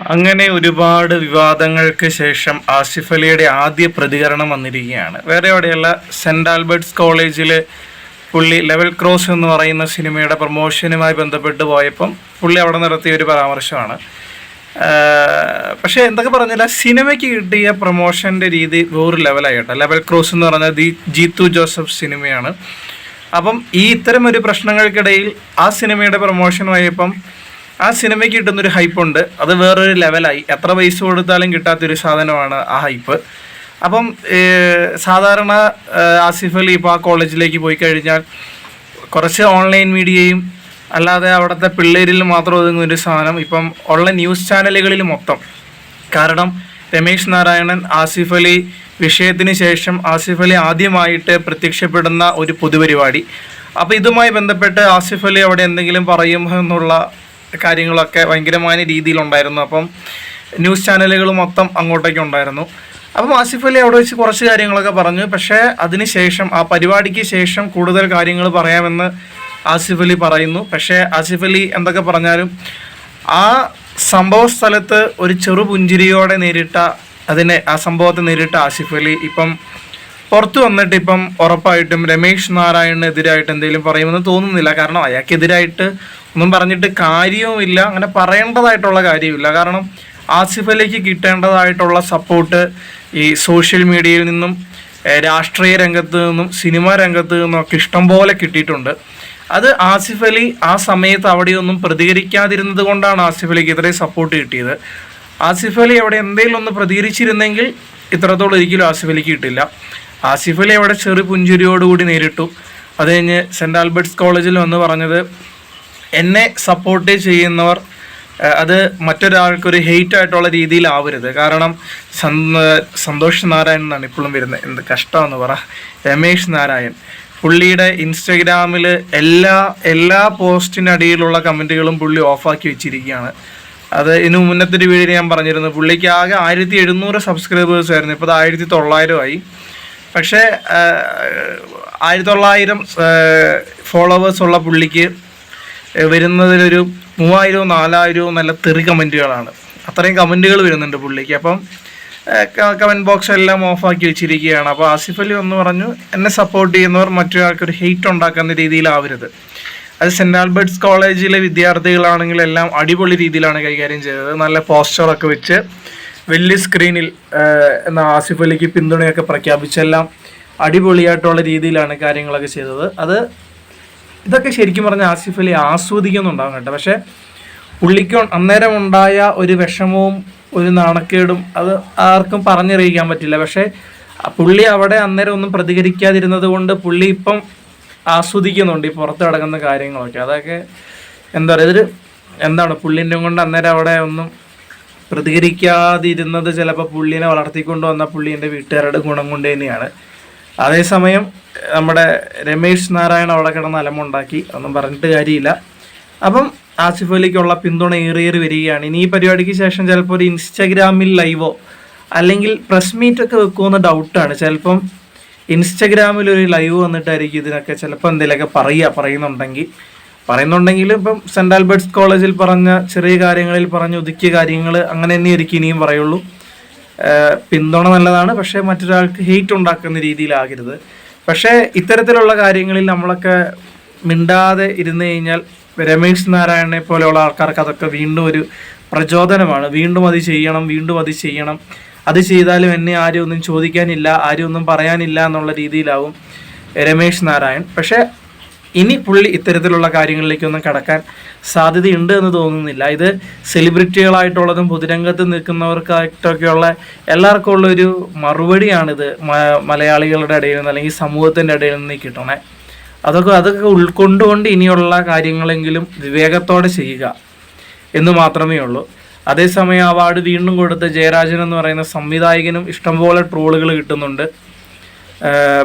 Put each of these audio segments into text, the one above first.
അങ്ങനെ ഒരുപാട് വിവാദങ്ങൾക്ക് ശേഷം ആസിഫ് അലിയുടെ ആദ്യ പ്രതികരണം വന്നിരിക്കുകയാണ്. വേറെ എവിടെയല്ല സെന്റ് ആൽബർട്ട്സ് കോളേജിൽ പുള്ളി ലെവൽ ക്രോസ് എന്ന് പറയുന്ന സിനിമയുടെ പ്രൊമോഷനുമായി ബന്ധപ്പെട്ട് പോയപ്പം പുള്ളി അവിടെ നടത്തിയ ഒരു പരാമർശമാണ്. പക്ഷേ എന്തൊക്കെ പറഞ്ഞാൽ സിനിമയ്ക്ക് കിട്ടിയ പ്രൊമോഷന്റെ രീതി വേറൊരു ലെവലായിട്ട്. ലെവൽ ക്രോസ് എന്ന് പറഞ്ഞാൽ ദി ജീത്തു ജോസഫ് സിനിമയാണ്. അപ്പം ഈ ഇത്തരം ഒരു പ്രശ്നങ്ങൾക്കിടയിൽ ആ സിനിമയുടെ പ്രൊമോഷനുമായപ്പം ആ സിനിമയ്ക്ക് കിട്ടുന്നൊരു ഹൈപ്പുണ്ട്. അത് വേറൊരു ലെവലായി. എത്ര പൈസ കൊടുത്താലും കിട്ടാത്തൊരു സാധനമാണ് ആ ഹൈപ്പ്. അപ്പം സാധാരണ ആസിഫ് അലി ഇപ്പോൾ ആ കോളേജിലേക്ക് പോയി കഴിഞ്ഞാൽ കുറച്ച് ഓൺലൈൻ മീഡിയയും അല്ലാതെ അവിടുത്തെ പിള്ളേരിൽ മാത്രം ഒതുങ്ങുന്ന ഒരു സാധനം ഇപ്പം ഉള്ള ന്യൂസ് ചാനലുകളിൽ മൊത്തം. കാരണം രമേശ് നാരായണൻ ആസിഫ് അലി വിഷയത്തിന് ശേഷം ആസിഫ് അലി ആദ്യമായിട്ട് പ്രത്യക്ഷപ്പെടുന്ന ഒരു പൊതുപരിപാടി. അപ്പോൾ ഇതുമായി ബന്ധപ്പെട്ട് ആസിഫ് അലി അവിടെ എന്തെങ്കിലും പറയും എന്നുള്ള കാര്യങ്ങളൊക്കെ ഭയങ്കരമായ രീതിയിലുണ്ടായിരുന്നു. അപ്പം ന്യൂസ് ചാനലുകൾ മൊത്തം അങ്ങോട്ടേക്ക് ഉണ്ടായിരുന്നു. അപ്പം ആസിഫ് അലി അവിടെ വെച്ച് കുറച്ച് കാര്യങ്ങളൊക്കെ പറഞ്ഞു. പക്ഷേ അതിന് ശേഷം ആ പരിപാടിക്ക് ശേഷം കൂടുതൽ കാര്യങ്ങൾ പറയാമെന്ന് ആസിഫ് അലി പറയുന്നു. പക്ഷേ ആസിഫ് അലി എന്തൊക്കെ പറഞ്ഞാലും ആ സംഭവ സ്ഥലത്ത് ഒരു ചെറു പുഞ്ചിരിയോടെ നേരിട്ട അതിനെ ആ സംഭവത്തെ നേരിട്ട ആസിഫ് അലി ഇപ്പം പുറത്തു വന്നിട്ട് ഇപ്പം ഉറപ്പായിട്ടും രമേശ് നാരായണനെതിരായിട്ട് എന്തെങ്കിലും പറയുമെന്ന് തോന്നുന്നില്ല. കാരണം അയാൾക്കെതിരായിട്ട് ഒന്നും പറഞ്ഞിട്ട് കാര്യവുമില്ല. അങ്ങനെ പറയേണ്ടതായിട്ടുള്ള കാര്യമില്ല. കാരണം ആസിഫ് അലിക്ക് കിട്ടേണ്ടതായിട്ടുള്ള സപ്പോർട്ട് ഈ സോഷ്യൽ മീഡിയയിൽ നിന്നും രാഷ്ട്രീയ രംഗത്ത് നിന്നും സിനിമാ രംഗത്ത് നിന്നും ഒക്കെ ഇഷ്ടംപോലെ കിട്ടിയിട്ടുണ്ട്. അത് ആസിഫ് അലി ആ സമയത്ത് അവിടെയൊന്നും പ്രതികരിക്കാതിരുന്നത് കൊണ്ടാണ് ആസിഫ് അലിക്ക് ഇത്രയും സപ്പോർട്ട് കിട്ടിയത്. ആസിഫ് അലി അവിടെ എന്തെങ്കിലും ഒന്ന് പ്രതികരിച്ചിരുന്നെങ്കിൽ ഇത്രത്തോളം ഒരിക്കലും ആസിഫ് അലിക്ക് കിട്ടില്ല. ആസിഫ് അലി അവിടെ ചെറു പുഞ്ചിരിയോടുകൂടി നേരിട്ടു. അത് കഴിഞ്ഞ് സെന്റ് ആൽബർട്ട്സ് കോളേജിൽ വന്ന് പറഞ്ഞത് എന്നെ സപ്പോർട്ട് ചെയ്യുന്നവർ അത് മറ്റൊരാൾക്കൊരു ഹെയ്റ്റ് ആയിട്ടുള്ള രീതിയിലാവരുത്. കാരണം സന്ത- സന്തോഷ് നാരായൺ എന്നാണ് ഇപ്പോഴും വരുന്നത്. എന്ത് കഷ്ടമെന്ന് പറ. രമേഷ് നാരായൺ. പുള്ളിയുടെ ഇൻസ്റ്റഗ്രാമിൽ എല്ലാ എല്ലാ പോസ്റ്റിനടിയിലുള്ള കമന്റുകളും പുള്ളി ഓഫാക്കി വെച്ചിരിക്കുകയാണ്. അത് ഇതിന് മുന്നത്തെ ഒരു വീഡിയോ ഞാൻ പറഞ്ഞിരുന്നു. പുള്ളിക്ക് ആകെ ആയിരത്തി എഴുന്നൂറ് സബ്സ്ക്രൈബേഴ്സ് ആയിരുന്നു. ഇപ്പോൾ അത് ആയിരത്തി തൊള്ളായിരം ആയി. പക്ഷേ ആയിരത്തി തൊള്ളായിരം ഫോളോവേഴ്സ് ഉള്ള പുള്ളിക്ക് വരുന്നതിലൊരു മൂവായിരവും നാലായിരവും നല്ല തെറി കമന്റുകളാണ്. അത്രയും കമന്റുകൾ വരുന്നുണ്ട് പുള്ളിക്ക്. അപ്പം കമന്റ് ബോക്സ് എല്ലാം ഓഫാക്കി വെച്ചിരിക്കുകയാണ്. അപ്പോൾ ആസിഫ് അലി ഒന്ന് പറഞ്ഞു എന്നെ സപ്പോർട്ട് ചെയ്യുന്നവർ മറ്റൊരാൾക്കൊരു ഹെയ്റ്റ് ഉണ്ടാക്കുന്ന രീതിയിലാവരുത്. അത് സെന്റ് ആൽബർട്ട്സ് കോളേജിലെ വിദ്യാർത്ഥികളാണെങ്കിൽ എല്ലാം അടിപൊളി രീതിയിലാണ് കൈകാര്യം ചെയ്തത്. നല്ല പോസ്റ്ററൊക്കെ വെച്ച് വലിയ സ്ക്രീനിൽ എന്ന ആസിഫ് അലിക്ക് പിന്തുണയൊക്കെ പ്രഖ്യാപിച്ചെല്ലാം അടിപൊളിയായിട്ടുള്ള രീതിയിലാണ് കാര്യങ്ങളൊക്കെ ചെയ്തത്. അത് ഇതൊക്കെ ശരിക്കും പറഞ്ഞ ആസിഫ് അലി ആസ്വദിക്കുന്നുണ്ടാവും കേട്ടോ. പക്ഷേ പുള്ളിക്ക് അന്നേരം ഉണ്ടായ ഒരു വിഷമവും ഒരു നാണക്കേടും അത് ആർക്കും പറഞ്ഞറിയിക്കാൻ പറ്റില്ല. പക്ഷേ പുള്ളി അവിടെ അന്നേരം ഒന്നും പ്രതികരിക്കാതിരുന്നത് കൊണ്ട് പുള്ളി ഇപ്പം ആസ്വദിക്കുന്നുണ്ട് ഈ പുറത്ത് കിടക്കുന്ന കാര്യങ്ങളൊക്കെ. അതൊക്കെ എന്താ പറയുക ഇതൊരു എന്താണ് പുള്ളിന്റെ കൊണ്ട് അന്നേരം അവിടെ ഒന്നും പ്രതികരിക്കാതിരുന്നത് ചിലപ്പോൾ പുള്ളിനെ വളർത്തിക്കൊണ്ട് വന്ന പുള്ളീന്റെ വീട്ടുകാരുടെ ഗുണം കൊണ്ട് തന്നെയാണ്. അതേസമയം നമ്മുടെ രമേശ് നാരായണ അവിടെ കിടന്ന് അലമുണ്ടാക്കി. ഒന്നും പറഞ്ഞിട്ട് കാര്യമില്ല. അപ്പം ആസിഫ് അലിക്കുള്ള പിന്തുണ ഏറിയേറി വരികയാണ്. ഇനി ഈ പരിപാടിക്ക് ശേഷം ചിലപ്പോൾ ഒരു ഇൻസ്റ്റഗ്രാമിൽ ലൈവോ അല്ലെങ്കിൽ പ്രസ് മീറ്റൊക്കെ വെക്കുമെന്ന് ഡൗട്ടാണ് ചിലപ്പം ഇൻസ്റ്റഗ്രാമിൽ ഒരു ലൈവ് വന്നിട്ടായിരിക്കും ഇതിനൊക്കെ ചിലപ്പോൾ എന്തെങ്കിലുമൊക്കെ പറയുക പറയുന്നുണ്ടെങ്കിൽ. പറയുന്നുണ്ടെങ്കിൽ ഇപ്പം സെന്റ് ആൽബർട്ട്സ് കോളേജിൽ പറഞ്ഞ ചെറിയ കാര്യങ്ങളിൽ പറഞ്ഞ ഒതുക്കിയ കാര്യങ്ങൾ അങ്ങനെ തന്നെയായിരിക്കും ഇനിയും പറയുള്ളൂ. പിന്തുണ നല്ലതാണ് പക്ഷേ മറ്റൊരാൾക്ക് ഹെയ്റ്റ് ഉണ്ടാക്കുന്ന രീതിയിലാകരുത്. പക്ഷേ ഇത്തരത്തിലുള്ള കാര്യങ്ങളിൽ നമ്മളൊക്കെ മിണ്ടാതെ ഇരുന്ന് കഴിഞ്ഞാൽ രമേശ് നാരായണനെ പോലെയുള്ള ആൾക്കാർക്ക് അതൊക്കെ വീണ്ടും ഒരു പ്രചോദനമാണ്. വീണ്ടും അത് ചെയ്യണം വീണ്ടും അത് ചെയ്യണം. അത് ചെയ്താലും എന്നെ ആരും ഒന്നും ചോദിക്കാനില്ല ആരും ഒന്നും പറയാനില്ല എന്നുള്ള രീതിയിലാവും രമേശ് നാരായൺ. പക്ഷേ ഇനി പുള്ളി ഇത്തരത്തിലുള്ള കാര്യങ്ങളിലേക്കൊന്നും കടക്കാൻ സാധ്യതയുണ്ട് എന്ന് തോന്നുന്നില്ല. ഇത് സെലിബ്രിറ്റികളായിട്ടുള്ളതും പൊതുരംഗത്ത് നിൽക്കുന്നവർക്കായിട്ടൊക്കെയുള്ള എല്ലാവർക്കും ഉള്ള ഒരു മറുപടിയാണിത് മലയാളികളുടെ ഇടയിൽ നിന്ന് അല്ലെങ്കിൽ സമൂഹത്തിന്റെ ഇടയിൽ നിന്ന് കിട്ടണേ. അതൊക്കെ അതൊക്കെ ഉൾക്കൊണ്ടുകൊണ്ട് ഇനിയുള്ള കാര്യങ്ങളെങ്കിലും വിവേകത്തോടെ ചെയ്യുക എന്ന് മാത്രമേ ഉള്ളൂ. അതേസമയം അവാർഡ് വീണ്ടും കൊടുത്ത ജയരാജൻ എന്ന് പറയുന്ന സംവിധായകനും ഇഷ്ടംപോലെ ട്രോളുകൾ കിട്ടുന്നുണ്ട്.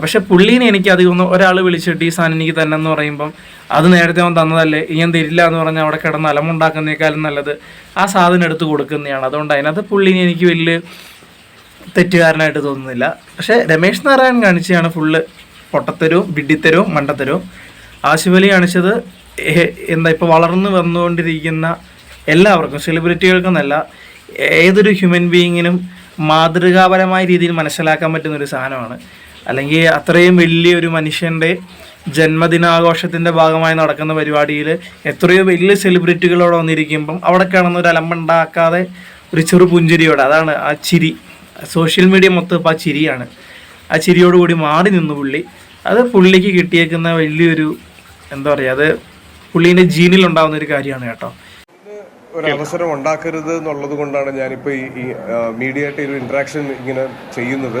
പക്ഷെ പുള്ളീനെ എനിക്ക് അധികം ഒരാൾ വിളിച്ചിട്ട് ഈ സാധനം എനിക്ക് തന്നെ എന്ന് പറയുമ്പം അത് നേരത്തെ അവൻ തന്നതല്ലേ ഞാൻ തരില്ല എന്ന് പറഞ്ഞാൽ അവിടെ കിടന്ന് അലമുണ്ടാക്കുന്നേക്കാളും നല്ലത് ആ സാധനം എടുത്ത് കൊടുക്കുന്നതാണ്. അതുകൊണ്ട് അതിനകത്ത് പുള്ളീനെ എനിക്ക് വലിയ തെറ്റുകാരനായിട്ട് തോന്നുന്നില്ല. പക്ഷേ രമേശ് നാരായൺ കാണിച്ചതാണ് ഫുള്ള് പൊട്ടത്തരവും വിഡിത്തരവും മണ്ടത്തരവും. ആശുപലി കാണിച്ചത് എന്താ ഇപ്പോൾ വളർന്നു വന്നുകൊണ്ടിരിക്കുന്ന എല്ലാവർക്കും സെലിബ്രിറ്റികൾക്കെന്നല്ല ഏതൊരു ഹ്യൂമൻ ബീയിങ്ങിനും മാതൃകാപരമായ രീതിയിൽ മനസ്സിലാക്കാൻ പറ്റുന്ന ഒരു സാധനമാണ്. അല്ലെങ്കിൽ അത്രയും വലിയൊരു മനുഷ്യന്റെ ജന്മദിനാഘോഷത്തിന്റെ ഭാഗമായി നടക്കുന്ന പരിപാടിയിൽ എത്രയോ വലിയ സെലിബ്രിറ്റികളോട് വന്നിരിക്കുമ്പം അവിടെ കാണുന്ന ഒരു അലമ്പുണ്ടാക്കാതെ ഒരു ചെറു പുഞ്ചിരിയോടെ അതാണ് ആ ചിരി. സോഷ്യൽ മീഡിയ മൊത്തം ആ ചിരിയാണ്. ആ ചിരിയോടുകൂടി മാറി നിന്നു പുള്ളി. അത് പുള്ളിക്ക് കിട്ടിയേക്കുന്ന വലിയൊരു എന്താ പറയുക അത് പുള്ളീന്റെ ജീനിൽ ഉണ്ടാകുന്ന ഒരു കാര്യമാണ് കേട്ടോ. ഒരു അവസരം ഉണ്ടാക്കരുത് എന്നുള്ളത് കൊണ്ടാണ് ഞാനിപ്പോൾ ഈ ഈ മീഡിയ ആയിട്ട് ഒരു ഇൻട്രാക്ഷൻ ഇങ്ങനെ ചെയ്യുന്നത്.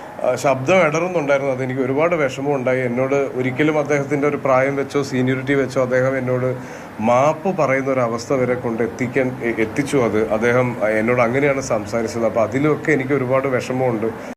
ശബ്ദം ഇടറുന്നുണ്ടായിരുന്നു. അതെനിക്ക് ഒരുപാട് വിഷമം ഉണ്ടായി. എന്നോട് ഒരിക്കലും അദ്ദേഹത്തിന്റെ ഒരു പ്രായം വെച്ചോ സീനിയോറിറ്റി വെച്ചോ അദ്ദേഹം എന്നോട് മാപ്പ് പറയുന്ന ഒരു അവസ്ഥ വരെ കൊണ്ട് എത്തിക്കാൻ എത്തിച്ചു. അത് അദ്ദേഹം എന്നോട് അങ്ങനെയാണ് സംസാരിച്ചത്. അപ്പോൾ അതിലൊക്കെ എനിക്ക് ഒരുപാട് വിഷമമുണ്ട്.